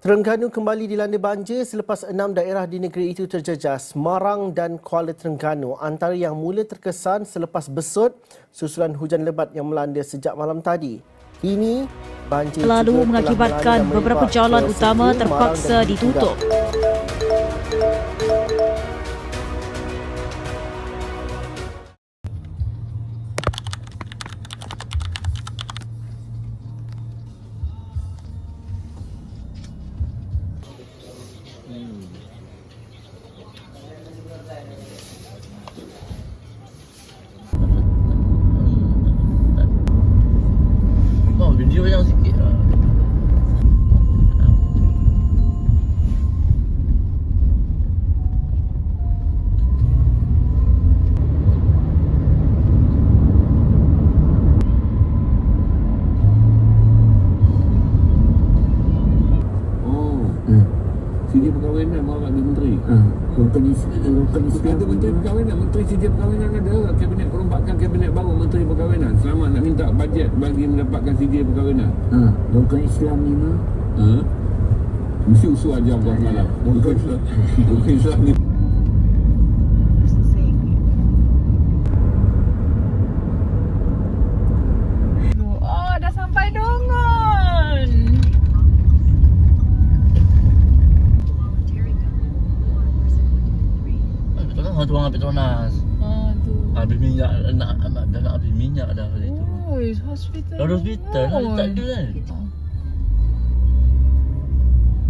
Terengganu kembali dilanda banjir selepas enam daerah di negeri itu terjejas. Marang dan Kuala Terengganu antara yang mula terkesan selepas besut susulan hujan lebat yang melanda sejak malam tadi. Kini banjir lalu mengakibatkan beberapa jalan utama terpaksa ditutup. Ada menteri perkahwinan, menteri CD perkahwinan ada. Kabinet perombakan kabinet baru menteri perkahwinan. Selamat nak minta bajet bagi mendapatkan CD perkahwinan. Ha, rukun Islam ni. Ha? Mesti usul ajar. Rukun Islam. Rukun Islam ni. Oh, dah sampai Dongon. Ah, Petronas Petronas. Ah, tu. Habis minyak nak nak dah nak habis minyak dah kali tu. Oh, hospital. Dah hospital dah Oh. tak ada kan.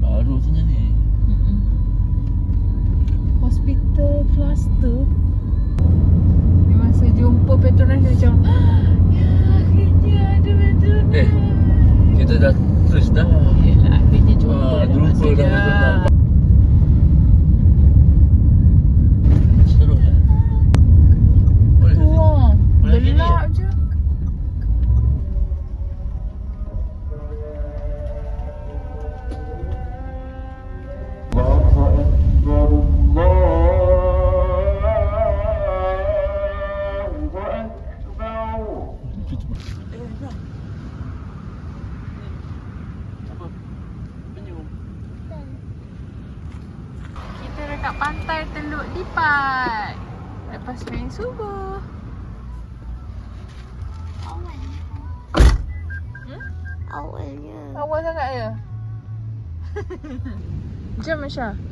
Baru sini ni. Mm-mm. Hospital cluster. Dia masa jumpa Petronas macam Ya akhirnya ada Petronas Eh, Kita dah terus dah. Yelah akhirnya jumpa Ah, dah jumpa dah Awalnya Awal sangat ya? Jom Masya Oh,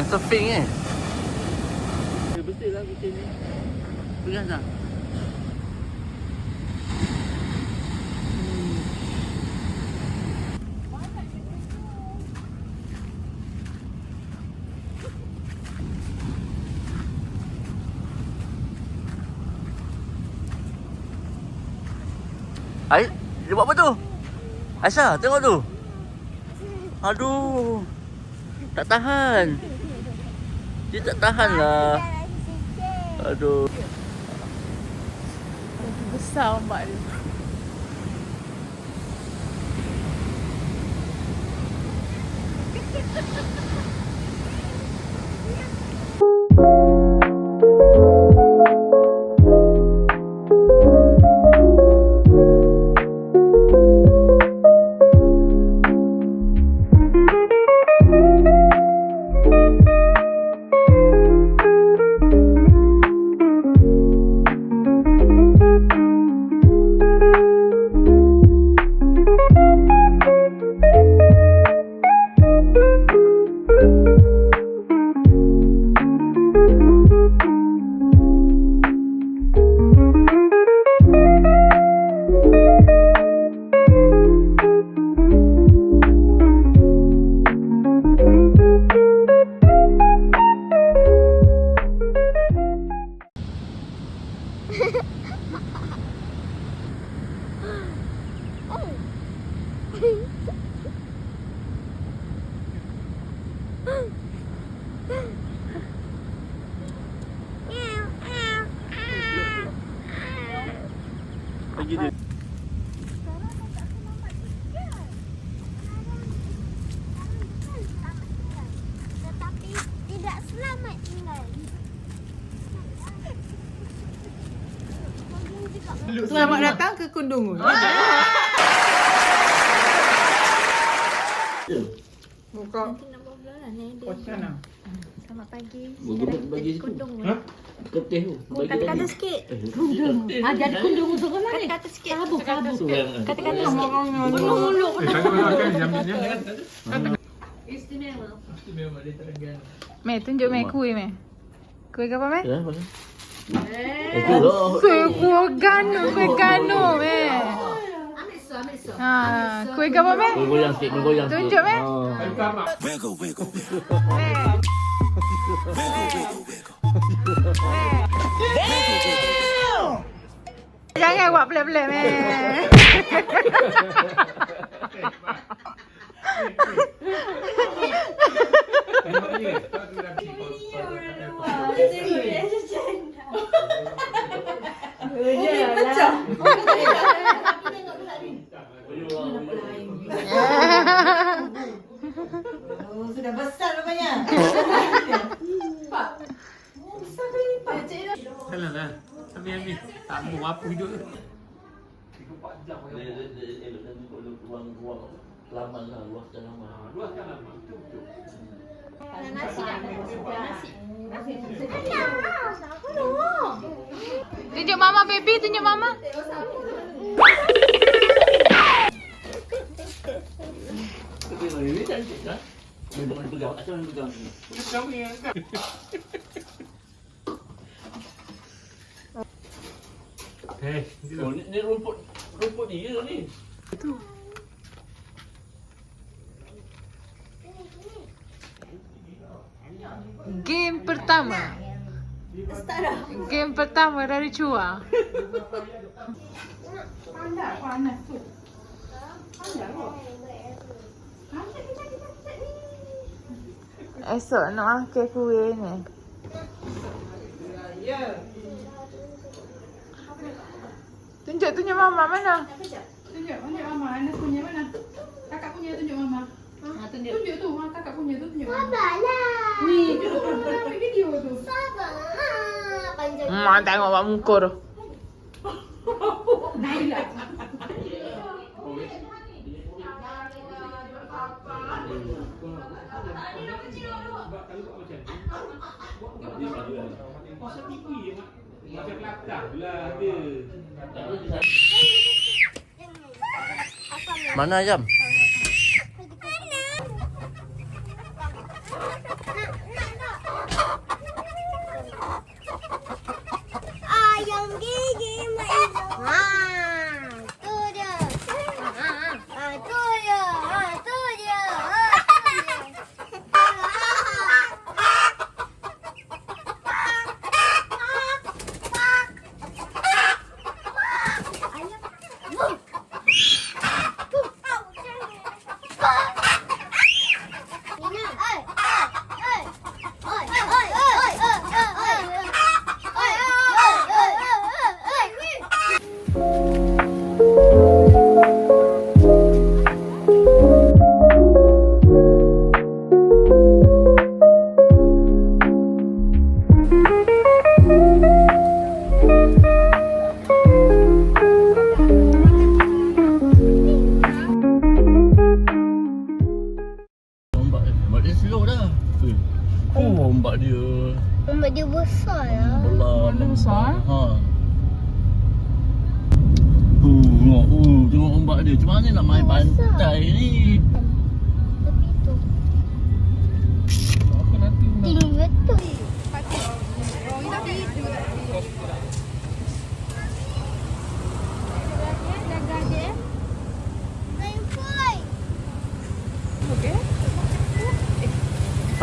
Main surfing eh. Betul lah betul ni. Pegang tak? Ai, dia buat apa tu? Aisyah, tengok tu. Aduh. Tak tahan. Dia tak tahan lah. Aduh. Lagi Besar ombak dia. Ha ha ha ha! Selamat datang ke Kundungun. Buka Nak ni dia. Selamat pagi. Bagi- bagi situ. Kundung. Ketih tu. Bagi Kata-kata sikit. Ah, jadi kundung tu kan ni? Kata-kata sikit. Seorang. Kata-kata sikit. Muluk-muluk. Meh, tunjuk Meh kuih Meh. Kuih apa Meh? Ya, mana? Itu lah. Kuih kuih gano, kuih gano Meh. Ha, kuih apa Meh? Kau goyang sikit, kau goyang sikit. Tunjuk Meh. Meh. Jangan buat pelik-pelik Meh dia dia elok dan ruang ruang ruang laman lah, luaskan laman. Luaskan laman. Tunjuk mama baby, tunjuk mama. Ini cantik kan? Memang pegang, macam mana pegang ni? Ni, ni rumput rumput dia ni. Game pertama. Game pertama dari Chua. Esok nak makan kuih ni. Tunjuk tunjuk mama mana? Tunjuk, tunjuk mama. Anas punya mana? Kakak punya tunjuk mama. Ha, tunjuk. tunjuk tu, ha, kakak punya tu tunjuk. Sabarlah. Ni, tunjuk video tu. Sabar. Panjang. Mak tengok buat muka tu. Naila. Mana jam? Bye.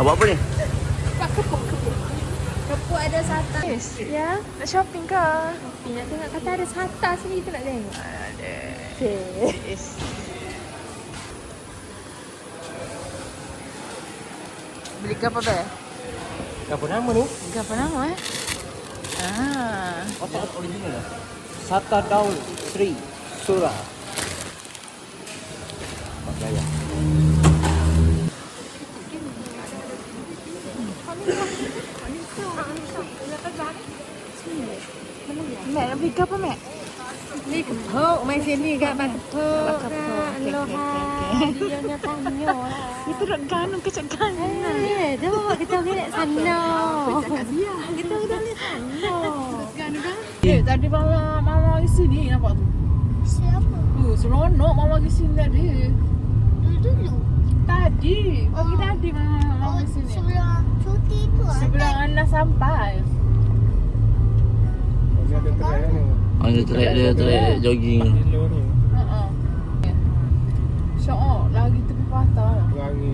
Buat apa ni? Ya, nak shopping ke? Pindah tengok kata ada sata sini kita nak tengok. Ada. Yes. Beli ke apa be? Apa nama ni? Ke apa nama eh? Ah. Otak original lah. Sata Daul Sri Surah. Ke apa mek? Ni kepuk main sini kat bang kepuk. Aloha. Dia tanya lah. Itu nak ganung kecak ganung. Eh, dia bawa kita pergi nak sana. Kita udah lihat sana. Eh, tadi mama mama pergi sini nampak tu. Siapa? Tu seronok mama pergi sini tadi. Dulu-dulu. Tadi. Pagi tadi mama mama Oh, pergi sini. sebelah cuti tu ada. Sebelum Ana sampai. Ini ada track ni. Ada track dia, track jogging. Ni. Ha Syok lagi tepi patah. Wangi.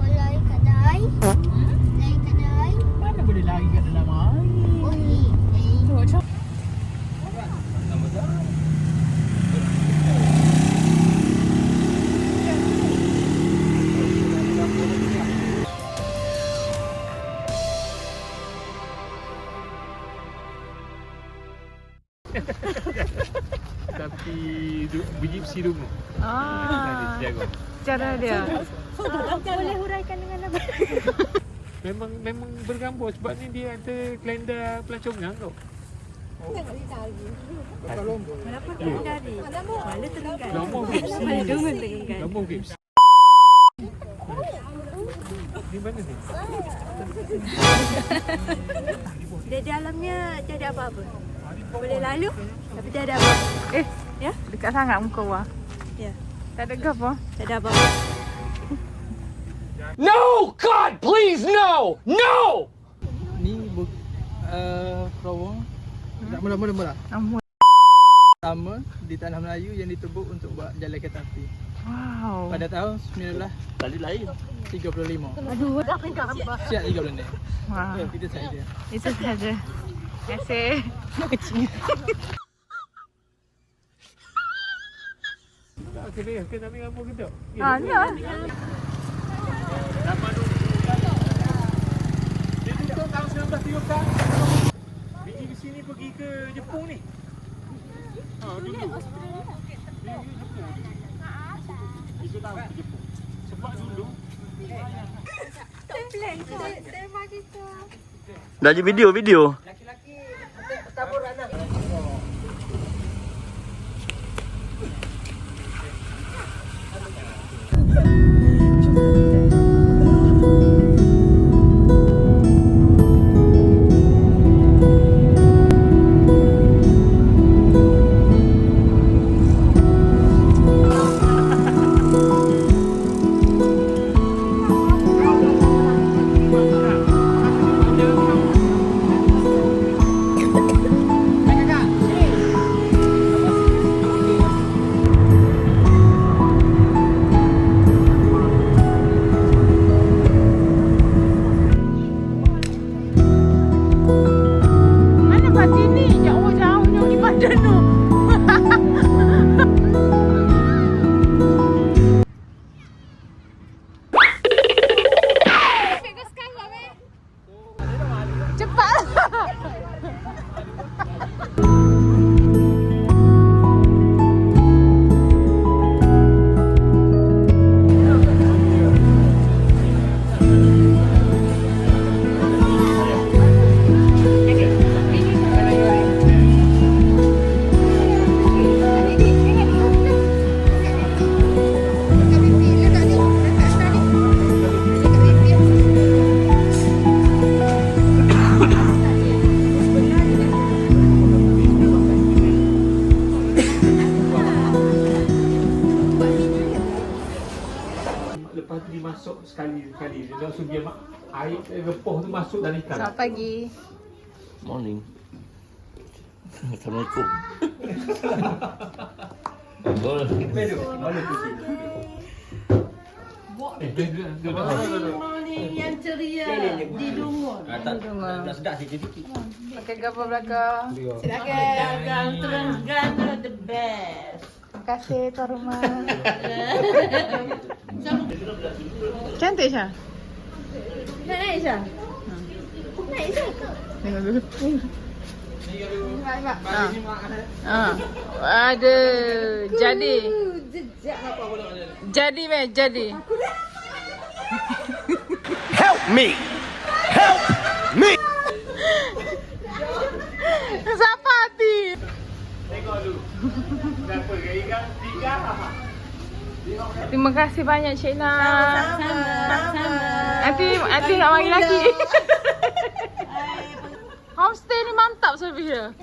Oh, lari kedai. Cara dia. Boleh huraikan dengan apa? Memang memang bergambar sebab ni dia ada kalender pelancongan. Kenapa kau dari? Lombok? Lombok Gipsy. Di mana ni? Dia dalamnya tiada apa-apa. Boleh lalu tapi tiada apa. Eh, ya? Dekat sangat muka wah. Ya. Tak ada gap ah. Tiada apa-apa. No! God, please, no! No! ni bu, uh, terowong tak mula-mula Ampun. pertama di tanah Melayu yang ditebuk untuk buat jalan kereta api Wow. pada tahun Tali lain. 1935 Aduh, dah pegang apa? siap tiga bulan ni Wow. Ya, kita saja Itu saja. Terima kasih. Kena kena ambil gambar ke tak? Ah, ya. Dia tutup tahun 1934. Biji besi ni pergi ke Jepun ni. Ha, dulu. Dia pergi Jepun. Tiga tahun ke Jepun. Sebab dulu Dah jadi video, video. Ikan. Selamat pagi. Morning. Assalamualaikum. Dia dia dia. dia- yang ceria di Dungun. Pakai gambar belakang. Terengganu the best. Terima kasih Tuan Rumah. Cantik Syah. Nak naik Syah? Naik Syah? Tengok dulu. Ha. Ha. Ada. Jadi. Jejak apa boleh Jadi meh, jadi. Help me! Help me! Siapa hati? Tengok dulu. Berapa gaya kan? Tiga. Terima kasih banyak Cik Na. Sama. Nanti nanti nak panggil lagi. Mantap servis dia.